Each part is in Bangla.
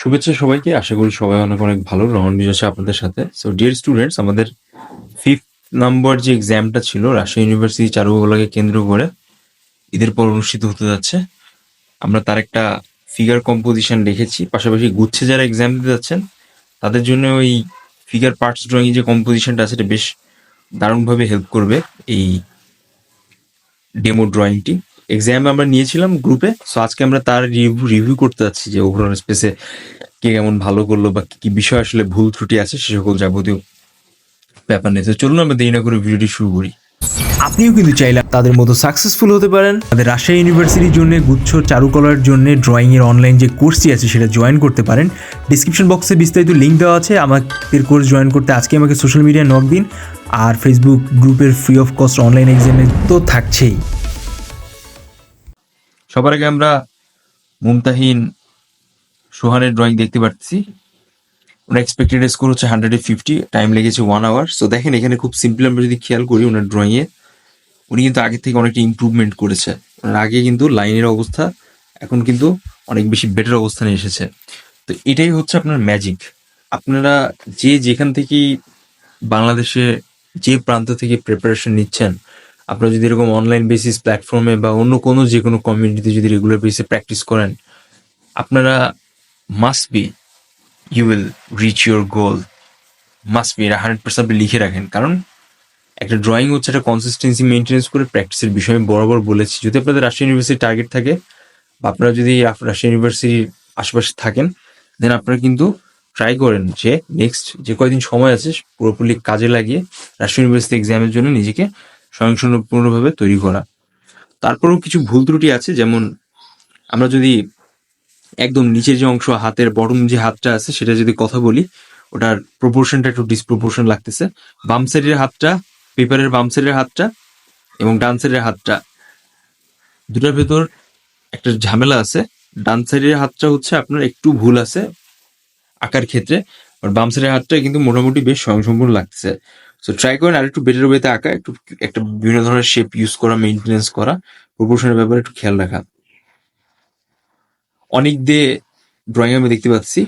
শুভেচ্ছা সবাইকে। আশা করি সবাই অনেক অনেক ভালো। রহন আছে আপনাদের সাথে। সো ডিয়ার স্টুডেন্টস আমাদের ফিফথ নাম্বার যে এক্সামটা ছিল, রাজশাহী ইউনিভার্সিটি চারুকলাকে কেন্দ্র করে ঈদের পর অনুষ্ঠিত হতে যাচ্ছে। আমরা তার একটা ফিগার কম্পোজিশন রেখেছি পাশাপাশি গুচ্ছে যারা এক্সাম দিতে যাচ্ছেন, তাদের জন্য ওই ফিগার পার্টস ড্রয়িং যে কম্পোজিশনটা আছে, এটা বেশ দারুণভাবে হেল্প করবে এই ডেমো ড্রয়িংটি এক্সাম আমরা নিয়েছিলাম গ্রুপে সো আজকে আমরা তার রিভিউ করতে যাচ্ছি যে ওভারঅল স্পেসে কে কেমন ভালো করল বা কি বিষয় আসলে ভুল ত্রুটি আছে সে সকল যাবতীয় ব্যাপার নিয়ে। চলুন আমরা দেরি না করে ভিডিওটি শুরু করি। আপনিও কিন্তু চাইলে তাদের মতো সাকসেসফুল হতে পারেন। তাদের রাজশাহী ইউনিভার্সিটির জন্য গুচ্ছ চারুকলার জন্য ড্রয়িং এর অনলাইন যে কোর্সটি আছে সেটা জয়েন করতে পারেন। ডিসক্রিপশন বক্সে বিস্তারিত লিঙ্ক দেওয়া আছে। আমাদের কোর্স জয়েন করতে আজকে আমাকে সোশ্যাল মিডিয়ায় নক দিন। আর ফেসবুক গ্রুপের ফ্রি অফ কস্ট অনলাইন এক্সামে তো থাকছেই। সবার আগে আমরা মুমতাহিন সোহানের ড্রয়িং দেখতে পাচ্ছি ওনার এক্সপেক্টেড স্কোর হচ্ছে হান্ড্রেড ফিফটি টাইম লেগেছে ওয়ান আওয়ার সো দেখেন, এখানে খুব সিম্পল আমরা যদি খেয়াল করি ওনার ড্রয়িংয়ে উনি কিন্তু আগের থেকে অনেকটা ইমপ্রুভমেন্ট করেছে। ওনার আগে কিন্তু লাইনের অবস্থা এখন কিন্তু অনেক বেশি বেটার অবস্থানে এসেছে। তো এটাই হচ্ছে আপনার ম্যাজিক আপনারা যে যেখান থেকেই বাংলাদেশে যে প্রান্ত থেকে প্রিপারেশন নিচ্ছেন আপনারা যদি এরকম অনলাইন বেসিস প্ল্যাটফর্মে বা অন্য কোনো যে কোনো কমিউনিটিতে যদি রেগুলার বেসিসে প্র্যাকটিস করেন, আপনারা must be you will reach your goal must be এটা হান্ড্রেড পার্সেন্ট লিখে রাখেন। কারণ একটা ড্রয়িং হচ্ছে একটা কনসিস্টেন্সি মেনটেন্স করে প্র্যাকটিসের বিষয়ে আমি বরাবর বলেছি। যদি আপনাদের রাজশাহী ইউনিভার্সিটির টার্গেট থাকে বা আপনারা যদি রাজশাহী ইউনিভার্সিটির আশেপাশে থাকেন দেন আপনারা কিন্তু ট্রাই করেন যে নেক্সট যে কয়দিন সময় আছে পুরোপুরি কাজে লাগিয়ে রাজশাহী ইউনিভার্সিটি এক্সামের জন্য নিজেকে স্বয়ংসম্পূর্ণভাবে তৈরি করা। তারপরেও কিছু ভুল ত্রুটি আছে, যেমন আমরা যদি একদম নিচের যে অংশ, হাতের বটম যে হাতটা আছে, সেটা যদি কথা বলি, ওটার প্রপোর্শনটা একটু ডিসপ্রপোর্শন লাগতেছে। বাম সাইডের হাতটা পেপারের বাম সাইডের হাতটা এবং ডান সাইডের হাতটা। দুটার ভেতর একটা ঝামেলা আছে। ডান সাইডের হাতটা হচ্ছে আপনার একটু ভুল আছে আঁকার ক্ষেত্রে, আর বাম সাইডের হাতটা কিন্তু মোটামুটি বেশ স্বয়ংসম্পূর্ণ লাগতেছে। সো ট্রাই করেন, আর একটু বেটার ওয়েতে আঁকা, একটু, একটা বিভিন্ন ধরনের শেপ ইউজ করা মেনটেনেন্স করা প্রপোর্শনের ব্যাপারে একটু খেয়াল রাখা। অনেক দিয়ে ড্রয়িং আমি দেখতে পাচ্ছি।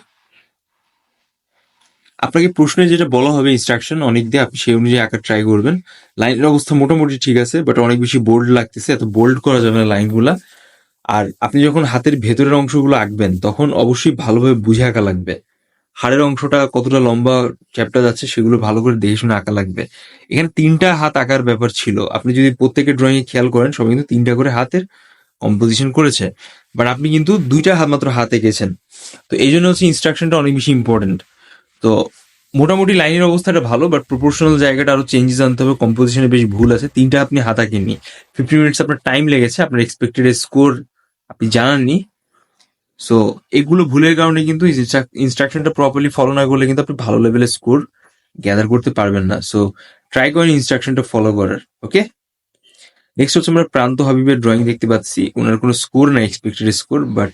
আপনাকে প্রশ্নে যেটা বলা হবে ইনস্ট্রাকশন অনেক দিয়ে আপনি সেই অনুযায়ী আঁকা ট্রাই করবেন। লাইনের অবস্থা মোটামুটি ঠিক আছে বাট অনেক বেশি বোল্ড লাগতেছে, এত বোল্ড করা যাবে না লাইনগুলা আর আপনি যখন হাতের ভেতরের অংশগুলো আঁকবেন, তখন অবশ্যই ভালোভাবে বুঝে আঁকা লাগবে। হাড়ের অংশটা কতটা লম্বা চ্যাপটা যাচ্ছে সেগুলো ভালো করে দেখে শুনে আঁকা লাগবে। এখানে তিনটা হাত আঁকার ব্যাপার ছিল। আপনি যদি প্রত্যেকের ড্রয়িং এ খেয়াল করেন, সবাই কিন্তু তিনটা করে হাতের কম্পোজিশন করেছে। বাট আপনি কিন্তু দুইটা হাত মাত্র হাত এঁকেছেন। তো এই জন্য হচ্ছে ইনস্ট্রাকশনটা অনেক বেশি ইম্পর্টেন্ট তো মোটামুটি লাইনের অবস্থাটা ভালো বাট প্রপোর্শনাল জায়গাটা আরও চেঞ্জেস আনতে হবে। কম্পোজিশনে বেশ ভুল আছে। তিনটা আপনি হাত আঁকেননি। ফিফটি মিনিটস আপনার টাইম লেগেছে। আপনার এক্সপেক্টেড স্কোর আপনি জানাননি। সো এগুলো ভুলের কারণে কিন্তু ইনস্ট্রাকশনটা প্রপারলি ফলো না করলে কিন্তু আপনি ভালো লেভেলের স্কোর গ্যাদার করতে পারবেন না। সো ট্রাই করেন ইনস্ট্রাকশনটা ফলো করার ওকে নেক্সট হচ্ছে আমরা প্রান্ত হাবিবের ড্রয়িং দেখতে পাচ্ছি। ওনার কোনো স্কোর না এক্সপেক্টেড স্কোর বাট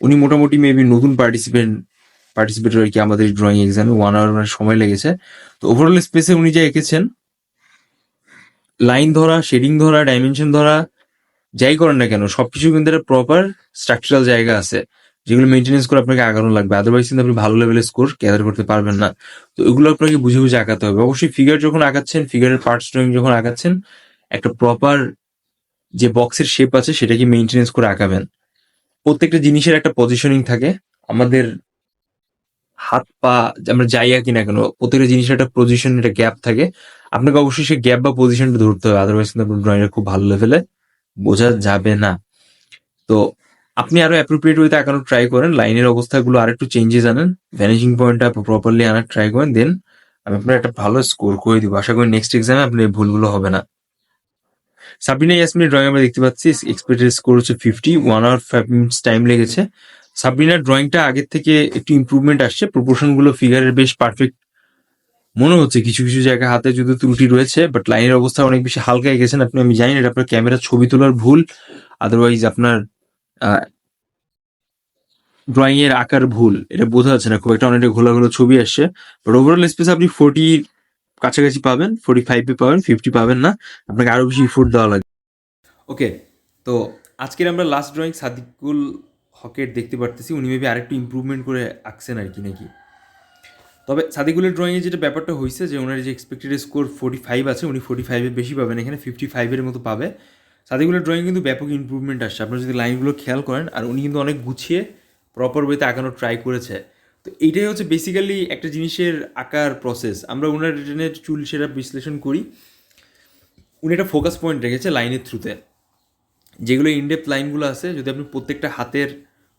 উনি মোটামুটি মেবি নতুন পার্টিসিপেন্ট পার্টিসিপেট আর কি আমাদের ড্রয়িং এক্সামে ওয়ান আওয়ার সময় লেগেছে। তো ওভারঅল স্পেসে উনি যা এঁকেছেন লাইন ধরা শেডিং ধরা ডাইমেনশন ধরা যাই করেন না কেন, সবকিছু কিন্তু একটা প্রপার স্ট্রাকচারাল জায়গা আছে। যেগুলো মেনটেনেন্স করে আপনাকে আগানো লাগবে। আদারওয়াইজ কিন্তু আপনি ভালো লেভেলের স্কোর ক্যাদার করতে পারবেন না। তো এগুলো আপনাকে বুঝে বুঝে আঁকাতে হবে। অবশ্যই ফিগার যখন আঁকাচ্ছেন ফিগারের পার্টস ড্রয়িং যখন আঁকাচ্ছেন একটা প্রপার যে বক্সের শেপ আছে, সেটাকে মেনটেনেন্স করে আঁকাবেন প্রত্যেকটা জিনিসের একটা পজিশনিং থাকে। আমাদের হাত পা, আমরা যাই আঁকি না কেন, প্রত্যেকটা জিনিসের একটা পজিশন একটা গ্যাপ থাকে। আপনাকে অবশ্যই সেই গ্যাপ বা পজিশনটা ধরতে হবে। আদারওয়াইজ কিন্তু আপনার ড্রয়িংটা খুব ভালো লেভেলে বোঝা যাবে না। তো আপনি আরও অ্যাপ্রোপ্রিয়েট ওয়েতে আঁকানোর ট্রাই করেন, লাইনের অবস্থাগুলো আর একটু চেঞ্জেস আনেন ভ্যানিশিং পয়েন্টটা প্রপারলি আনার ট্রাই করেন দেন আমি আপনার একটা ভালো স্কোর করে দিব। আশা করি নেক্সট এক্সামে আপনার এই ভুলগুলো হবে না। সাবিনা ইয়াসমিনের ড্রয়িং আমরা দেখতে পাচ্ছি এক্সপেক্টেড স্কোর হচ্ছে fifty one hour five minutes time লেগেছে। সাবিনার ড্রয়িংটা আগের থেকে একটু ইমপ্রুভমেন্ট আসছে প্রপোর্শনগুলো ফিগারের বেশ পারফেক্ট মনে হচ্ছে কিছু কিছু জায়গায় হাতে যদি ত্রুটি রয়েছে বাট লাইনের অবস্থা অনেক বেশি হালকা এঁকেছেন আপনি আমি জানি এটা আপনার ক্যামেরা ছবি তোলার ভুল আদারওয়াইজ আপনার ড্রয়িং এর আকার ভুল, এটা বোঝা যাচ্ছে না, খুব একটা অনেকটা ঘোলা ঘোলা ছবি আসছে বাট ওভারঅল স্পেস আপনি ফোর্টির কাছাকাছি পাবেন ফোর্টি ফাইভে পাবেন ফিফটি পাবেন না, আপনাকে আরও বেশি ইফোর্ট দেওয়া লাগবে। ওকে তো আজকের আমরা লাস্ট ড্রয়িং সাদিকুল হকের দেখতে পারতেছি, উনি মেবি আরেকটু ইমপ্রুভমেন্ট করে আঁকছেন আর কি নাকি? তবে সাদিকুলের ড্রয়িংয়ে যেটা ব্যাপারটা হয়েছে যে ওনার যে এক্সপেক্টেড স্কোর ফোর্টি ফাইভ আছে, উনি ফোর্টি ফাইভের বেশি পাবেন, এখানে ফিফটি ফাইভের মতো পাবে। সাদিকুলের ড্রয়িং কিন্তু ব্যাপক ইমপ্রুভমেন্ট আসছে, আপনারা যদি লাইনগুলো খেয়াল করেন, আর উনি কিন্তু অনেক গুছিয়ে প্রপার ওয়েতে আঁকানোর ট্রাই করেছে। তো এইটাই হচ্ছে বেসিক্যালি একটা জিনিসের আঁকার প্রসেস আমরা ওনার রিটেনের চুল সেটা বিশ্লেষণ করি। উনি একটা ফোকাস পয়েন্ট রেখেছে লাইনের থ্রুতে যেগুলো ইনডেপথ লাইনগুলো আছে, যদি আপনি প্রত্যেকটা হাতের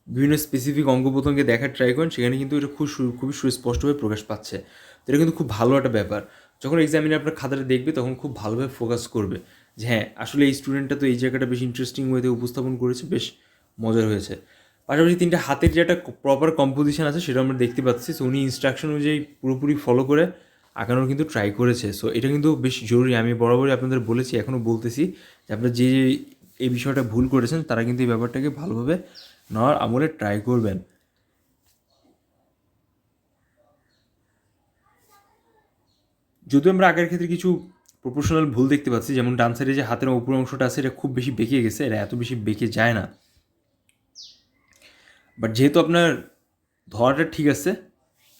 বিভিন্ন স্পেসিফিক অঙ্গ প্রত্যঙ্গে দেখার ট্রাই করেন, সেখানে কিন্তু এটা খুব খুবই সুস্পষ্টভাবে প্রকাশ পাচ্ছে। তো এটা কিন্তু খুব ভালো একটা ব্যাপার। যখন এক্সামিনে আপনার খাতাটা দেখবে, তখন খুব ভালোভাবে ফোকাস করবে যে হ্যাঁ আসলে এই স্টুডেন্টটা তো এই জায়গাটা বেশ ইন্টারেস্টিং ওয়েতে উপস্থাপন করেছে, বেশ মজার হয়েছে। পাশাপাশি তিনটা হাতের যে একটা প্রপার কম্পোজিশন আছে সেটা আমরা দেখতে পাচ্ছি। সো উনি ইনস্ট্রাকশন অনুযায়ী পুরোপুরি ফলো করে আঁকানোর কিন্তু ট্রাই করেছে। সো এটা কিন্তু বেশ জরুরি। আমি বরাবরই আপনাদের বলেছি এখনও বলতেছি যে আপনারা যে, এই বিষয়টা ভুল করেছেন, তারা কিন্তু এই ব্যাপারটাকে ভালোভাবে নেওয়ার আমলে ট্রাই করবেন। যদিও আমরা আগের ক্ষেত্রে কিছু প্রপোর্শনাল ভুল দেখতে পাচ্ছি, যেমন ডান সাইডে যে হাতের উপর অংশটা আছে, এটা খুব বেশি বেঁকে গেছে, এটা এত বেশি বেঁকে যায় না। বাট যেহেতু আপনার ধরাটা ঠিক আছে,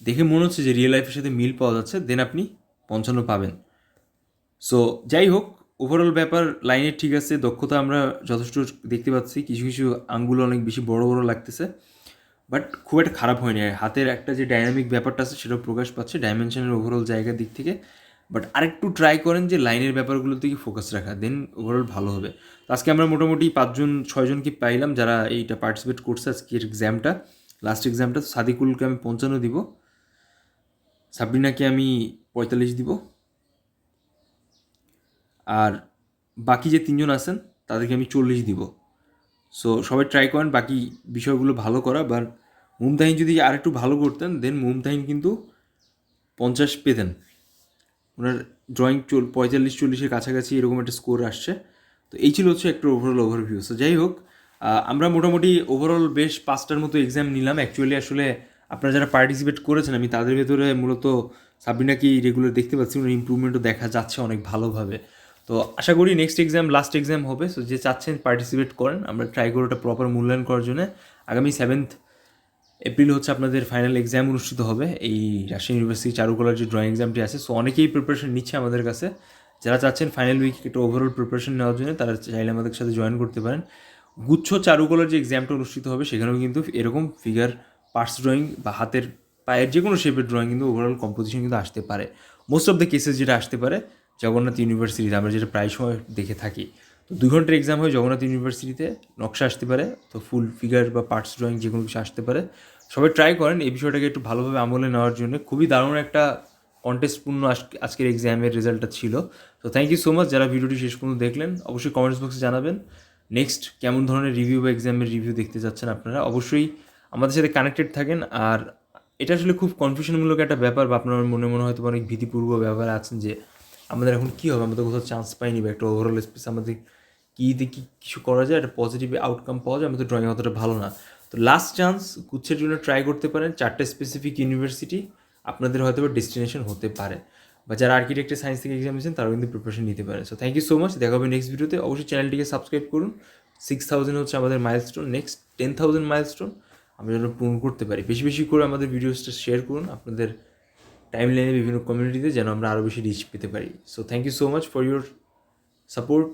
দেখে মনে হচ্ছে যে রিয়েল লাইফের সাথে মিল পাওয়া যাচ্ছে দেন আপনি পঞ্চান্ন পাবেন। সো যাই হোক ওভারঅল ব্যাপার লাইনে ঠিক আছে, দক্ষতা আমরা যথেষ্ট দেখতে পাচ্ছি। কিছু কিছু আঙ্গুল অনেক বেশি বড় বড় লাগতেছে। বাট খুব একটা খারাপ হয়নি। হাতের একটা যে ডাইনামিক ব্যাপারটা আছে, সেটাও প্রকাশ পাচ্ছে ডাইমেনশনের ওভারঅল জায়গার দিক থেকে। বাট আরেকটু ট্রাই করেন যে লাইনের ব্যাপারগুলোর দিকে ফোকাস রাখা দেন ওভারঅল ভালো হবে। তো আজকে আমরা মোটামুটি পাঁচজন ছয়জনকে পাইলাম যারা এইটা পার্টিসিপেট করছে আজকের এক্সামটা লাস্ট এক্সামটা সাদিকুলকে আমি পঞ্চান্ন দিব সাবরিনাকে আমি পঁয়তাল্লিশ দিব। আর বাকি যে তিনজন আছেন, তাদেরকে আমি চল্লিশ দিব। সো সবাই ট্রাই করেন, বাকি বিষয়গুলো ভালো করা বা মুমতাহিন যদি আর একটু ভালো করতেন দেন মুমতাহিন কিন্তু পঞ্চাশ পেতেন। ওনার ড্রয়িং চল পঁয়তাল্লিশ, চল্লিশের কাছাকাছি এরকম একটা স্কোর আসছে। তো এই ছিল হচ্ছে একটা ওভারঅল ওভারভিউ সো যাই হোক আমরা মোটামুটি ওভারঅল বেশ পাঁচটার মতো এক্সাম নিলাম। অ্যাকচুয়ালি আসলে আপনারা যারা পার্টিসিপেট করেছেন, আমি তাদের ভেতরে মূলত সাবিনাকে রেগুলার দেখতে পাচ্ছি। ওনার ইম্প্রুভমেন্টও দেখা যাচ্ছে অনেক ভালোভাবে। তো আশা করি নেক্সট এক্সাম লাস্ট এক্সাম হবে সো যে চাচ্ছেন পার্টিসিপেট করেন, আমরা ট্রাই করি ওটা প্রপার মূল্যায়ন করার জন্য আগামী সেভেন্থ এপ্রিল হচ্ছে আপনাদের ফাইনাল এক্সাম অনুষ্ঠিত হবে, এই রাজশাহী ইউনিভার্সিটি চারুকলার যে ড্রয়িং এক্সামটি আছে সো অনেকেই প্রিপারেশন নিচ্ছে আমাদের কাছে। যারা চাচ্ছেন ফাইনাল উইক একটা ওভারঅল প্রিপারেশন নেওয়ার জন্য, তারা চাইলে আমাদের সাথে জয়েন করতে পারেন। গুচ্ছ চারুকলার যে এক্সামটা অনুষ্ঠিত হবে, সেখানেও কিন্তু এরকম ফিগার পার্টস ড্রয়িং বা হাতের পায়ের যে কোনো শেপের ড্রয়িং কিন্তু ওভারঅল কম্পোজিশন কিন্তু আসতে পারে। মোস্ট অফ দ্য কেসেস যেটা আসতে পারে জগন্নাথ ইউনিভার্সিটিতে, আমরা যেটা প্রায় সময় দেখে থাকি। তো দুই ঘণ্টার এক্সাম হয় জগন্নাথ ইউনিভার্সিটিতে নকশা আসতে পারে, তো ফুল ফিগার বা পার্টস ড্রয়িং যে কোনো কিছু আসতে পারে। সবাই ট্রাই করেন, এই বিষয়টাকে একটু ভালোভাবে আমলে নেওয়ার জন্য। খুবই দারুণ একটা কন্টেস্টপূর্ণ আজকে- আজকের এক্সামের রেজাল্টটা ছিল। তো থ্যাংক ইউ সো মাচ যারা ভিডিওটি শেষ পর্যন্ত দেখলেন, অবশ্যই কমেন্টস বক্সে জানাবেন। নেক্সট কেমন ধরনের রিভিউ বা এক্সামের রিভিউ দেখতে যাচ্ছেন আপনারা, অবশ্যই আমাদের সাথে কানেক্টেড থাকেন। আর এটা আসলে খুব কনফিউশনমূলক একটা ব্যাপার বা আপনার মনে মনে হয়তো অনেক ভীতিপূর্ব ব্যাপার আছেন যে আমাদের এখন কী হবে? আমরা তো কোথাও চান্স পাইনি বা একটা ওভারঅল স্পেস আমাদের কী কী কিছু করা যায়? একটা পজিটিভ আউটকাম পাওয়া যায়? আমাদের ড্রয়িং অতটা ভালো না। তো লাস্ট চান্স গুচ্ছের জন্য ট্রাই করতে পারেন চারটে স্পেসিফিক ইউনিভার্সিটি আপনাদের হয়তো বা ডেস্টিনেশন হতে পারে। বা যারা আর্কিটেক্টের সায়েন্স থেকে এক্সাম দিয়েছেন তারাও কিন্তু প্রিপারেশন নিতে পারে so thank you so much দেখা হবে নেক্সট ভিডিওতে অবশ্যই চ্যানেলটিকে সাবস্ক্রাইব করুন। সিক্স থাউজেন্ড হচ্ছে আমাদের milestone next ten thousand milestone আমরা যেন পূরণ করতে পারি। বেশি বেশি করে আমাদের ভিডিওসটা শেয়ার করুন। আপনাদের টাইম লাইনে বিভিন্ন কমিউনিটিতে যেন আমরা আরও বেশি রিচ পেতে পারি। So thank you so much for your support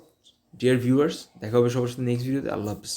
dear viewers দেখা হবে সবার সাথে নেক্সট ভিডিওতে আল্লাহ হাফিজ।